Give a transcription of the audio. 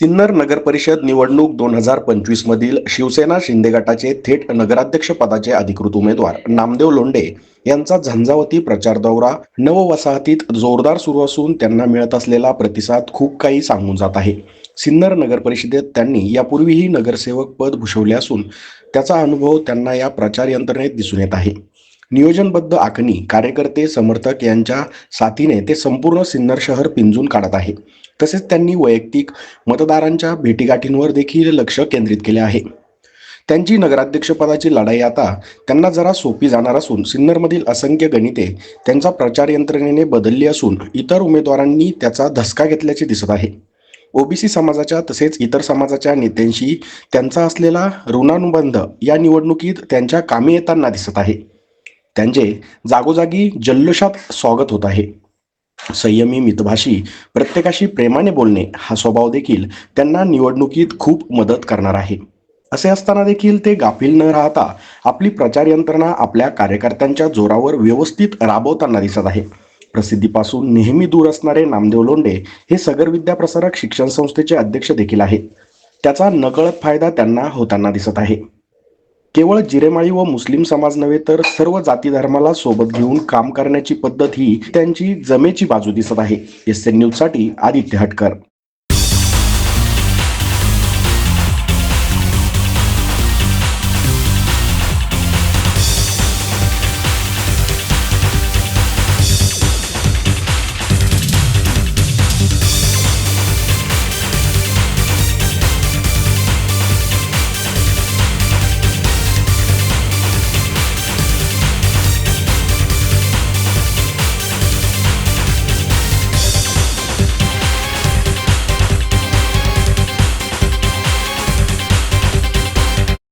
सिन्नर नगर परिषद निवडणूक दोन हजार पंचवीस मधील शिवसेना शिंदे गटाचे थेट नगराध्यक्ष पदाचे अधिकृत उमेदवार नामदेव लोंडे यांचा झंझावती प्रचार दौरा नववसाहतीत जोरदार सुरू असून त्यांना मिळत असलेला प्रतिसाद खूप काही सांगून जात आहे. सिन्नर नगर परिषदेत त्यांनी यापूर्वीही नगरसेवक पद भूषवले असून त्याचा अनुभव त्यांना या प्रचार यंत्रणेत दिसून येत आहे. नियोजनबद्ध आखणी कार्यकर्ते समर्थक यांच्या साथीने ते संपूर्ण सिन्नर शहर पिंजून काढत आहे. तसेच त्यांनी वैयक्तिक मतदारांच्या भेटीगाठींवर देखील लक्ष केंद्रित केले आहे. त्यांची नगराध्यक्षपदाची लढाई आता त्यांना जरा सोपी जाणार असून सिन्नरमधील असंख्य गणिते त्यांचा प्रचार यंत्रणेने बदलली असून इतर उमेदवारांनी त्याचा धसका घेतल्याचे दिसत आहे. ओबीसी समाजाच्या तसेच इतर समाजाच्या नेत्यांशी त्यांचा असलेला ऋणानुबंध या निवडणुकीत त्यांच्या कामी येताना दिसत आहे. त्यांचे जागोजागी जल्लोषात स्वागत होत आहे. संयमी मितभाषी प्रत्येकाशी प्रेमाने बोलणे हा स्वभाव देखील त्यांना निवडणुकीत खूप मदत करणार आहे. असे असताना देखील ते गाफील न राहता आपली प्रचार यंत्रणा आपल्या कार्यकर्त्यांच्या जोरावर व्यवस्थित राबवताना दिसत आहे. प्रसिद्धीपासून नेहमी दूर असणारे नामदेव लोंडे हे सगर विद्याप्रसारक शिक्षण संस्थेचे अध्यक्ष देखील आहेत. त्याचा नकळत फायदा त्यांना होताना दिसत आहे. केवळ जिरेमाळी व मुस्लिम समाज नव्हे तर सर्व जाती धर्माला सोबत घेऊन काम करण्याची पद्धत ही त्यांची जमेची बाजू दिसत आहे. एस एन न्यूजसाठी आदित्य हटकर.